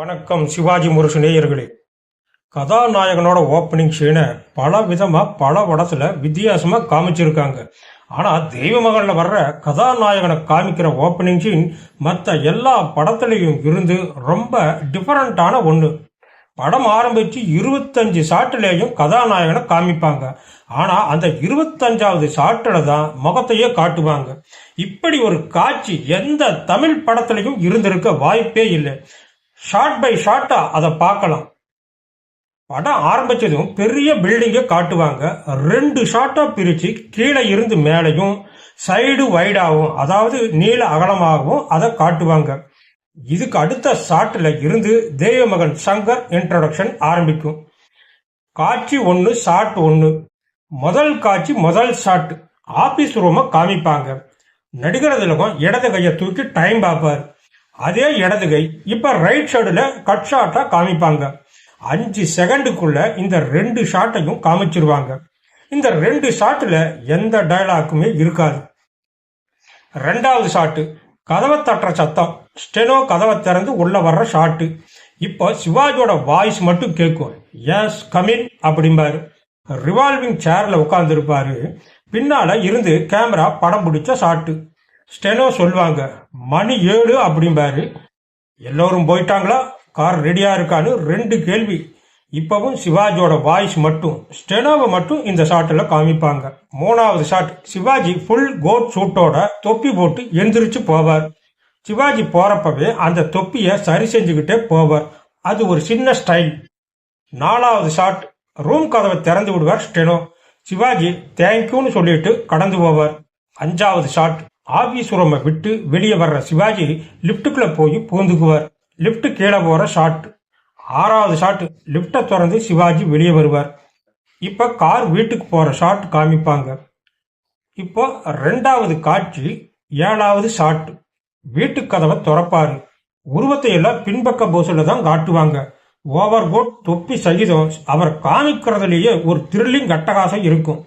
வணக்கம் சிவாஜி முரசு நேயர்களே. கதாநாயகனோட ஓப்பனிங் சீனை பல விதமாக பல படத்தில் வித்தியாசமாக காமிச்சிருக்காங்க. ஆனால் தெய்வ மகனில் வர்ற கதாநாயகனை காமிக்கிற ஓப்பனிங் சீன் மற்ற எல்லா படத்துலையும் இருந்து ரொம்ப டிஃபரண்ட்டான ஒன்று படம் ஆரம்பித்து இருபத்தஞ்சு ஷாட்டிலேயும் கதாநாயகனை காமிப்பாங்க. ஆனால் அந்த இருபத்தஞ்சாவது ஷாட்டில் தான் முகத்தையே காட்டுவாங்க. இப்படி ஒரு காட்சி எந்த தமிழ் படத்துலையும் இருந்திருக்க வாய்ப்பே இல்லை. ஷார்ட் பை ஷார்ட்டா அதை பார்க்கலாம். படம் ஆரம்பிச்சதும் பெரிய பில்டிங்கை காட்டுவாங்க. ரெண்டு ஷார்ட்டாக பிரித்து கீழே இருந்து மேலையும் சைடு வைடாகவும் அதாவது நீள அகலமாகவும் அதை காட்டுவாங்க. இதுக்கு அடுத்த ஷாட்டில் இருந்து தேவமகன் சங்கர் இன்ட்ரடக்ஷன் ஆரம்பிக்கும். காட்சி ஒன்று ஷாட் ஒன்று முதல் காட்சி முதல் ஷாட் ஆபீஸ் ரூமை காமிப்பாங்க. நடிகர் திலகம் இடது கையை தூக்கி டைம் பார்ப்பார். அதே இடது கை இப்ப ரைட் சைடுல கட் ஷாட்டா காமிப்பாங்க. அஞ்சு செகண்டுக்குள்ள இந்த ரெண்டு ஷாட்டையும் காமிச்சிருவாங்க. இந்த ரெண்டு ஷாட்டில் எந்த டயலாக்குமே இருக்காது. ரெண்டாவது ஷாட்டு கதவை தட்டுற சத்தம். ஸ்டெனோ கதவை திறந்து உள்ள வர்ற ஷாட்டு இப்போ சிவாஜியோட வாய்ஸ் மட்டும் கேட்கும். எஸ் கமின் அப்படிம்பாரு. ரிவால்விங் சேர்ல உட்கார்ந்துருப்பாரு. பின்னால இருந்து கேமரா படம் பிடிச்ச ஷாட்டு ஸ்டெனோ சொல்லுவாங்க. மணி ஏழு அப்படிம்பாரு. எல்லோரும் போயிட்டாங்களா? கார் ரெடியா இருக்கான்னு ரெண்டு கேள்வி. இப்பவும் சிவாஜியோட வாய்ஸ் மட்டும். ஸ்டெனோவை மட்டும் இந்த ஷாட்டில் காமிப்பாங்க. மூணாவது ஷாட் சிவாஜி ஃபுல் கோட் சூட்டோட தொப்பி போட்டு எந்திரிச்சு போவார். சிவாஜி போறப்பவே அந்த தொப்பியை சரி செஞ்சுக்கிட்டே போவார். அது ஒரு சின்ன ஸ்டைல் நாலாவது ஷாட் ரூம் கதவை திறந்து விடுவார் ஸ்டெனோ சிவாஜி தேங்க்யூன்னு சொல்லிட்டு கடந்து போவார். அஞ்சாவது ஷாட் ஆபீஸ் ரூமை விட்டு வெளியே வர்ற சிவாஜி லிப்டுக்குள்ள போய் பூந்துக்குவார். லிப்ட் கீழே போற ஷாட். ஆறாவது ஷாட் லிப்டை திறந்து சிவாஜி வெளியே வருவார். இப்ப கார் வீட்டுக்கு போற ஷாட் காமிப்பாங்க. இப்போ ரெண்டாவது காட்சி ஏழாவது ஷாட். வீட்டு கதவை திறப்பாரு. உருவத்தை எல்லாம் பின்பக்க போசில தான் காட்டுவாங்க. ஓவர் கோட் தொப்பி சகிதம் அவர் காமிக்கிறதுலேயே ஒரு த்ரில்லிங் அட்டகாசம் இருக்கும்.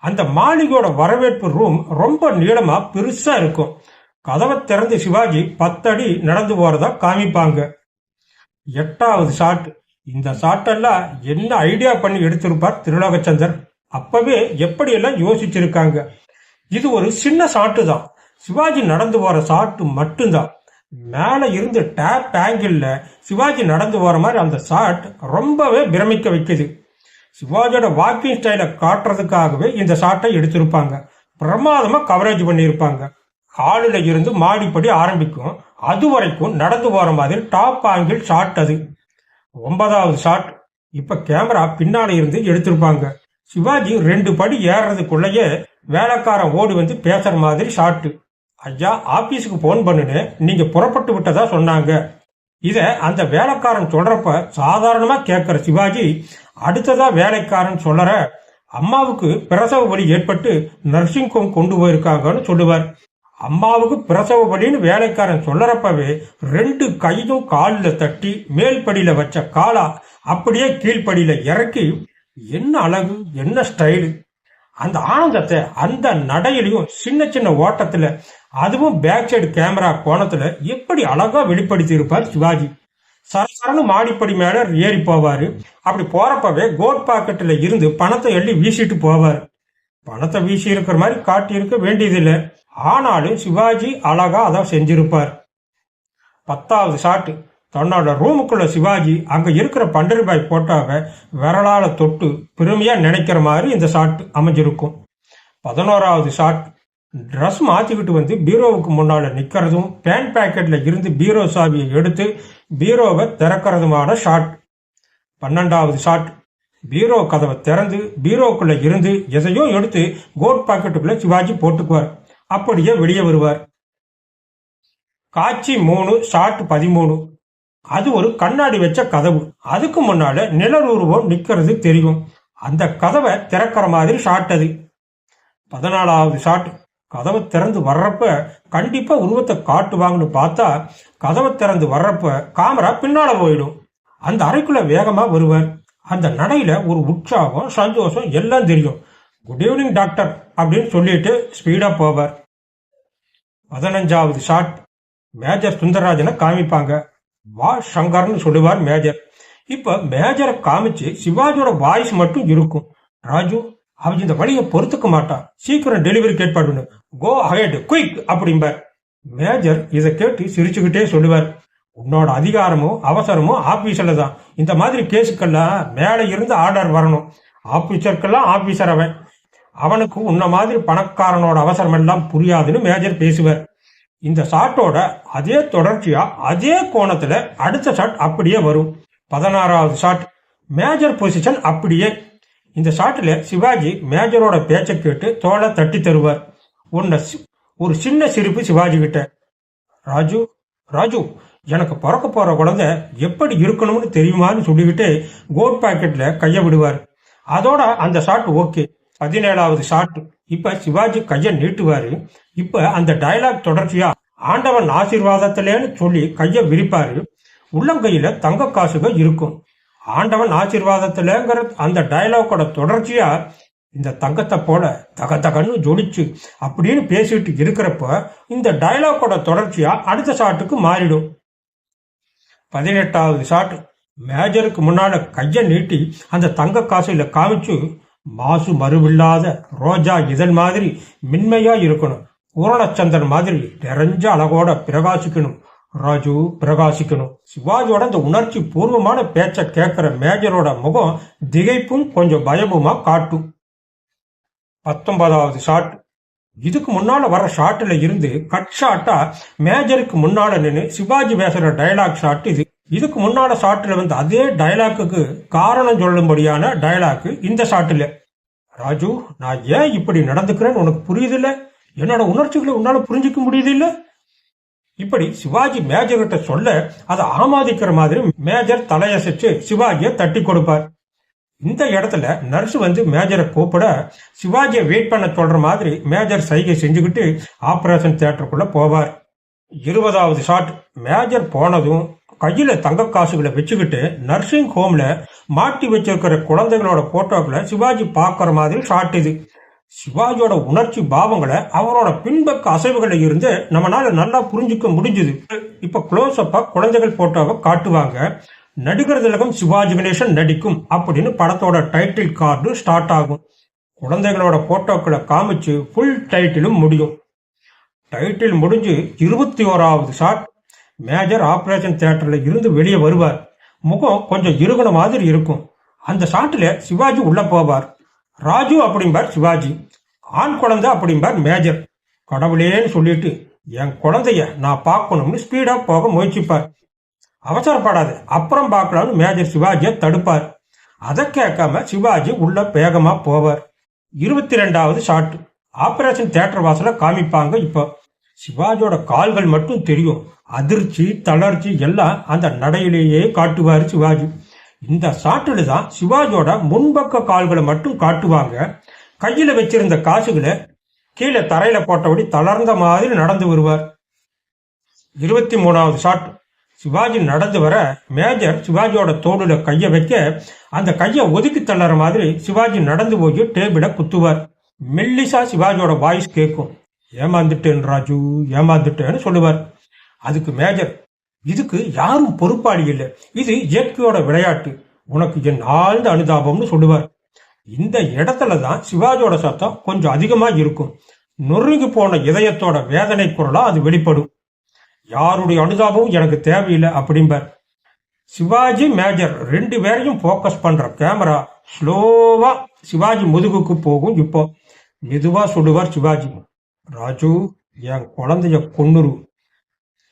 அந்த மாளிகையோட வரவேற்பு ரூம் ரொம்ப நீளமா பெருசா இருக்கும். கதவை திறந்து சிவாஜி பத்தடி நடந்து போறதா காமிப்பாங்க. எட்டாவது ஷாட் இந்த ஷாட்டெல்லாம் என்ன ஐடியா பண்ணி எடுத்திருப்பார் திருலோகச்சந்தர்? அப்பவே எப்படியெல்லாம் யோசிச்சிருக்காங்க? இது ஒரு சின்ன ஷாட்டு தான். சிவாஜி நடந்து போற ஷாட்டு மட்டும்தான். மேல இருந்து டேப் ஆங்கிள் சிவாஜி நடந்து போற மாதிரி அந்த ஷாட் ரொம்பவே பிரமிக்க வைக்குது. சிவாஜியோட வாக்கிங் ஸ்டைலை காட்டுறதுக்காகவே இந்த ஷாட்டை எடுத்திருப்பாங்க. பிரமாதமாக கவரேஜ் பண்ணியிருப்பாங்க. ஹாலில் இருந்து மாடிப்படி ஆரம்பிக்கும். அது வரைக்கும் நடந்து போகிற மாதிரி டாப் ஆங்கிள் ஷாட் அது. ஒன்பதாவது ஷாட் இப்போ கேமரா பின்னால் இருந்து எடுத்திருப்பாங்க. சிவாஜி ரெண்டு படி ஏறுறதுக்குள்ளேயே வேலைக்காரன் ஓடி வந்து பேசுகிற மாதிரி ஷாட்டு ஐயா ஆபீஸுக்கு ஃபோன் பண்ணுன்னு நீங்கள் புறப்பட்டு விட்டதா சொன்னாங்க. இதை அந்த வேலைக்காரன் சொல்கிறப்ப சாதாரணமாக கேட்குற சிவாஜி அடுத்ததா வேலைக்காரன் சொல்லற அம்மாவுக்கு பிரசவ வலி ஏற்பட்டு நர்சிங் ஹோம் கொண்டு போயிருக்காங்கன்னு சொல்லுவார். அம்மாவுக்கு பிரசவ வலின்னு வேலைக்காரன் சொல்லறப்பவே ரெண்டு கையும் காலில் தட்டி மேல் படியில வச்ச காலா அப்படியே கீழ்ப்படியில இறக்கி என்ன அழகு என்ன ஸ்டைலு அந்த ஆனந்தத்தை அந்த நடையிலையும் சின்ன சின்ன ஓட்டத்துல அதுவும் பேக் சைடு கேமரா கோணத்துல எப்படி அழகா வெளிப்படுத்தி இருப்பார் சிவாஜி. சரசரன்னு மாடிப்படி மேல ஏறி போவாரு. அப்படி போறப்பவே கோட் பாக்கெட்ல இருந்து பணத்தை எள்ளி வீசிட்டு போவார். பணத்தை வீசி இருக்கிற மாதிரி காட்டி இருக்க வேண்டியதில்லை. ஆனாலும் சிவாஜி அழகா அதை செஞ்சிருப்பார். பத்தாவது ஷாட்டு. தன்னோட ரூமுக்குள்ள சிவாஜி அங்க இருக்கிற பண்டரிபாய் போட்டோவை விரலால தொட்டு பெருமையா நினைக்கிற மாதிரி இந்த ஷாட் அமைஞ்சிருக்கும். பதினோராவது ஷாட். ட்ரெஸ் மாற்றிக்கிட்டு வந்து பீரோவுக்கு முன்னால் நிற்கிறதும் பேண்ட் பேக்கெட்டில் இருந்து பீரோ சாவியை எடுத்து பீரோவை திறக்கிறதுமான ஷாட் பன்னெண்டாவது ஷாட் பீரோ கதவை திறந்து பீரோக்குள்ள இருந்து எதையோ எடுத்து கோட் பாக்கெட்டுக்குள்ள சிவாஜி போட்டுக்குவார். அப்படியே வெளியே வருவார். காட்சி மூணு ஷாட் பதிமூணு. அது ஒரு கண்ணாடி வச்ச கதவு. அதுக்கு முன்னால நிழலுருவம் நிக்கிறது தெரியும். அந்த கதவை திறக்கிற மாதிரி ஷாட் அது. பதினாலாவது ஷாட் கதவை திறந்து வர்றப்ப கண்டிப்பா உருவத்தை காட்டுவாங்கன்னு பார்த்தா கதவை திறந்து வர்றப்ப காமரா பின்னால போயிடும். அந்த அறைக்குள்ள வேகமா வருவார். அந்த நடையில ஒரு உற்சாகம் சந்தோஷம் எல்லாம் தெரியும். குட் ஈவினிங் டாக்டர் அப்படின்னு சொல்லிட்டு ஸ்பீடா போவார். பதினஞ்சாவது ஷாட் மேஜர் சுந்தரராஜனை காமிப்பாங்க. வா சங்கர்னு சொல்லுவார் மேஜர் இப்ப மேஜரை காமிச்சு சிவாஜியோட வாய்ஸ் மட்டும் இருக்கும். ராஜு அவன் இந்த வழியை பொறுத்துக்க மாட்டான். சீக்கிரம் டெலிவரி கேட்பாடுன்னு கோ அஹெட் குயிக் அப்படிம்பார். மேஜர் இதை கேட்டு சிரிச்சுக்கிட்டே சொல்லுவார். உன்னோட அதிகாரமும் அவசரமும் ஆபீஸ்ல தான். இந்த மாதிரி கேஸுக்கெல்லாம் மேலே இருந்து ஆர்டர் வரணும். ஆபீசருக்கெல்லாம் ஆபீசர் அவன். அவனுக்கு உன்ன மாதிரி பணக்காரனோட அவசரம் எல்லாம் புரியாதுன்னு மேஜர் பேசுவார். இந்த ஷாட்டோட அதே தொடர்ச்சியா அதே கோணத்துல அடுத்த ஷாட் அப்படியே வரும். பதினாறாவது ஷாட் மேஜர் பொசிஷன் அப்படியே. இந்த ஷாட்டில் சிவாஜி மேஜரோட பேச்சை கேட்டு தோலை தட்டி தருவார். உன்னை ஒரு சின்ன சிரிப்பு சிவாஜி கிட்ட ராஜு ராஜு எனக்கு பிறக்க போற குழந்தை எப்படி இருக்கணும்னு தெரியுமான்னு சொல்லிக்கிட்டு கோட் பாக்கெட்ல கைய விடுவார். அதோட அந்த ஷாட் ஓகே பதினேழாவது ஷாட் இப்ப சிவாஜி கைய நீட்டுவாரு. இப்ப அந்த டயலாக் தொடர்ச்சியா ஆண்டவன் ஆசீர்வாதத்திலேன்னு சொல்லி கைய விரிப்பாரு. உள்ளங்கையில தங்க காசுகள் இருக்கும். ஆண்டவன் ஆசீர்வாதத்திலங்கிற அந்த டயலாக்கோட தொடர்ச்சியா இந்த தங்கத்தை போல தக தகன்னு ஜொலிச்சு அப்படின்னு பேசிட்டு இருக்கிறப்ப இந்த டயலாக்கோட தொடர்ச்சியா அடுத்த ஷாட்டுக்கு மாறிடும். பதினெட்டாவது ஷாட் மேஜருக்கு முன்னால கையை நீட்டி அந்த தங்க காசுல காமிச்சு மாசு மறுவில்லாத ரோஜா இதழ் மாதிரி மென்மையா இருக்கணும். பூரணச்சந்திரன் மாதிரி நிறைஞ்ச அழகோட பிரகாசிக்கணும். ராஜு பிரகாசிக்கணும். சிவாஜியோட இந்த உணர்ச்சி பூர்வமான பேச்சை கேட்கிற மேஜரோட முகம் திகைப்பும் கொஞ்சம் பயமுமா காட்டும். பத்தொன்பதாவது ஷாட். இதுக்கு முன்னால வர ஷாட்ல இருந்து கட் ஷாட்டா மேஜருக்கு முன்னால நின்று சிவாஜி பேசுற டயலாக் ஷாட் இது. இதுக்கு முன்னால ஷாட்ல வந்து அதே டயலாக்குக்கு காரணம் சொல்லும்படியான டயலாக் இந்த ஷாட்ல ராஜு நான் ஏன் இப்படி நடந்துக்கிறேன்னு உனக்கு புரியுதில்ல? என்னோட உணர்ச்சிகளை உன்னால புரிஞ்சுக்க முடியுதில்ல? இப்படி சிவாஜி மேஜர்கிட்ட சொல்ல அதை ஆமாதிக்கிற மாதிரி மேஜர் தலையசைச்சு சிவாஜியை தட்டி கொடுப்பார். இந்த இடத்துல நர்ஸ் வந்து மேஜரை கூப்பிட சிவாஜியை வெயிட் பண்ண சொல்ற மாதிரி மேஜர் சைகை செஞ்சுக்கிட்டு ஆபரேஷன் தியேட்டருக்குள்ள போவார். இருபதாவது ஷாட் மேஜர் போனதும் கையில தங்க காசுகளை வச்சுக்கிட்டு நர்சிங் ஹோம்ல மாட்டி வச்சிருக்கிற குழந்தைகளோட போட்டோக்களை சிவாஜி பார்க்குற மாதிரி ஷாட் இது. சிவாஜியோட உணர்ச்சி பாவங்களை அவரோட பின்பக்க அசைவுகளை இருந்து நம்மளால நல்லா புரிஞ்சுக்க முடிஞ்சுது. இப்ப க்ளோஸ் அப்பா குழந்தைகள் போட்டோவை காட்டுவாங்க. நடிகர் திலகம் சிவாஜி கணேசன் நடிக்கும் அப்படின்னு படத்தோட டைட்டில் கார்டு ஸ்டார்ட் ஆகும். குழந்தைகளோட போட்டோக்களை காமிச்சு ஃபுல் டைட்டிலும் முடியும். டைட்டில் முடிஞ்சு இருபத்தி ஓராவது ஷாட் மேஜர் ஆப்ரேஷன் தியேட்டரில் இருந்து வெளியே வருவார். முகம் கொஞ்சம் இறுகுன மாதிரி இருக்கும். அந்த ஷாட்டில் சிவாஜி உள்ளே போவார். ராஜு அப்படிம்பார் சிவாஜி. ஆண் குழந்தை அப்படிம்பார் மேஜர் கடவுளேன்னு சொல்லிட்டு என் குழந்தைய நான் பார்க்கணும்னு ஸ்பீடாக போக முயற்சிப்பார். அவசரப்படாது. அப்புறம் பார்க்கலாம்னு மேஜர் சிவாஜியை தடுப்பார். அதை கேட்காம சிவாஜி உள்ள வேகமா போவார். இருபத்தி ரெண்டாவது ஷாட். ஆபரேஷன் தேட்டர் வாசல காமிப்பாங்க இப்போ. சிவாஜியோட கால்கள் மட்டும் தெரியும். அதிர்ச்சி தளர்ச்சி எல்லாம் அந்த நடையிலேயே காட்டுவார் சிவாஜி. இந்த ஷாட்டில் தான் சிவாஜியோட முன்பக்க கால்களை மட்டும் காட்டுவாங்க. கையில் வச்சிருந்த காசுகளை கீழே தரையில போட்டபடி தளர்ந்த மாதிரி நடந்து வருவார். இருபத்தி மூணாவது ஷாட். சிவாஜி நடந்து வர மேஜர் சிவாஜியோட தோடுல கையை வைக்க அந்த கையை ஒதுக்கி தள்ளுற மாதிரி சிவாஜி நடந்து போய் டேபிள குத்துவார். மெல்லிசா சிவாஜியோட வாய்ஸ் கேட்கும். ஏமாந்துட்டேன் ராஜு ஏமாந்துட்டேன்னு சொல்லுவார். அதுக்கு மேஜர் இதுக்கு யாரும் பொறுப்பாளி இல்லை. இது இயற்கையோட விளையாட்டு. உனக்கு என் ஆழ்ந்த அனுதாபம்னு சொல்லுவார். இந்த இடத்துல தான் சிவாஜியோட சத்தம் கொஞ்சம் அதிகமாக இருக்கும். நொறுங்கி போன இதயத்தோட வேதனை குரலா அது வெளிப்படும். யாருடைய அனுதாபமும் எனக்கு தேவையில்லை அப்படிம்பார். சிவாஜி மேஜர் ரெண்டு பேரையும் ஃபோக்கஸ் பண்ற கேமரா ஸ்லோவா சிவாஜி முதுகுக்கு போகும் இப்போ. மெதுவா சொல்லுவார் சிவாஜி. ராஜு என் குழந்தைய கொன்னுரு.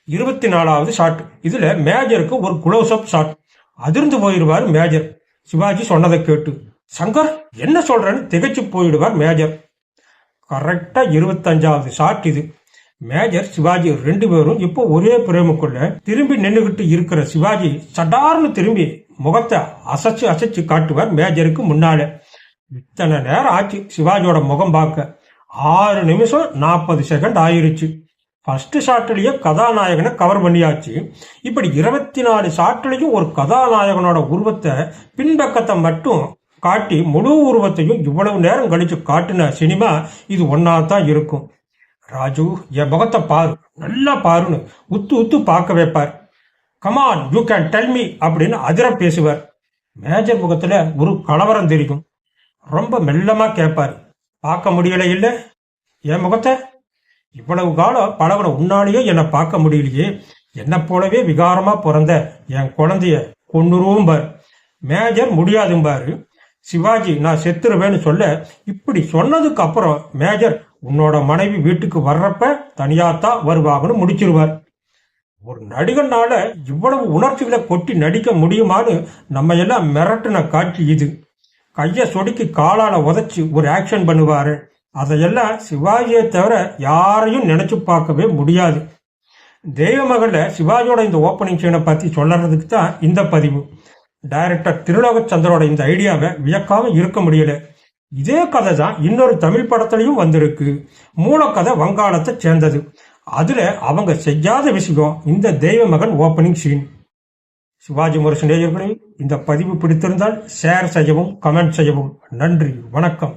இருபத்தி நாலாவது ஷாட் இதுல மேஜருக்கு ஒரு குளோஸ் அப் ஷாட் அதிர்ந்து போயிடுவார் மேஜர். சிவாஜி சொன்னதை கேட்டு சங்கர் என்ன சொல்றேன்னு திகைச்சு போயிடுவார் மேஜர். கரெக்டா இருபத்தஞ்சாவது ஷாட் இது. மேஜர் சிவாஜி ரெண்டு பேரும் இப்போ ஒரே பிரேமுக்குள்ள திரும்பி நின்னுகிட்டு இருக்கிற சிவாஜி சடார்னு திரும்பி முகத்தை அசைச்சு அசைச்சு காட்டுவார் மேஜருக்கு முன்னாலே. இத்தனை நேரம் ஆச்சு சிவாஜியோட முகம் பார்க்க. ஆறு நிமிஷம் நாற்பது செகண்ட் ஆயிருச்சு. ஃபர்ஸ்ட் ஷாட்லயே கதாநாயகனை கவர் பண்ணியாச்சு. இப்படி இருபத்தி நாலு ஷாட்லேயும் ஒரு கதாநாயகனோட உருவத்தை பின்பக்கத்தை மட்டும் காட்டி முழு உருவத்தையும் இவ்வளவு நேரம் கழிச்சு காட்டின சினிமா இது ஒன்னா தான் இருக்கும். ராஜு என் முகத்தை பாரு. நல்லா பாருன்னு உத்து உத்து பார்க்க வைப்பார். Come on you can tell me அப்படின்னு அதிர பேசுவார். மேஜர் முகத்துல ஒரு கலவரம் தெரியும். ரொம்ப மெல்லமா கேட்பார். பார்க்க முடியல இல்லை. என் முகத்தை? இவ்வளவு காலம் பழகுன உன்னாலேயே என்னை பார்க்க முடியலையே. என்னை போலவே விகாரமா பிறந்த என் குழந்தைய கொண்டுருவும் பார் மேஜர் முடியாதும்பாரு. சிவாஜி நான் செத்துருவேன்னு சொல்ல இப்படி சொன்னதுக்கு அப்புறம் மேஜர் உன்னோட மனைவி வீட்டுக்கு வர்றப்ப தனியாத்தான் வருவாங்கன்னு முடிச்சிருவார். ஒரு நடிகனால இவ்வளவு உணர்ச்சிகளை கொட்டி நடிக்க முடியுமான்னு நம்ம எல்லாம் மிரட்டின காட்சி இது. கையை சொடுக்கி காலால உதச்சி ஒரு ஆக்ஷன் பண்ணுவாரு. அதையெல்லாம் சிவாஜியை தவிர யாரையும் நினைச்சு பார்க்கவே முடியாது. தெய்வமகளில் சிவாஜியோட இந்த ஓப்பனிங் சீனை பற்றி சொல்லறதுக்கு தான் இந்த பதிவு. டைரக்டர் திருலோகச்சந்திரோட இந்த ஐடியாவை வியக்காம இருக்க முடியல. இதே கதை தான் இன்னொரு தமிழ் படத்துலையும் வந்திருக்கு. மூலக்கதை வங்காளத்தை சேர்ந்தது. அதுல அவங்க செய்யாத விஷயம் இந்த தெய்வ மகன் ஓப்பனிங் சீன் சிவாஜி முரசு நேயர்களே இந்த பதிவு பிடித்திருந்தால் ஷேர் செய்யவும் கமெண்ட் செய்யவும். நன்றி வணக்கம்.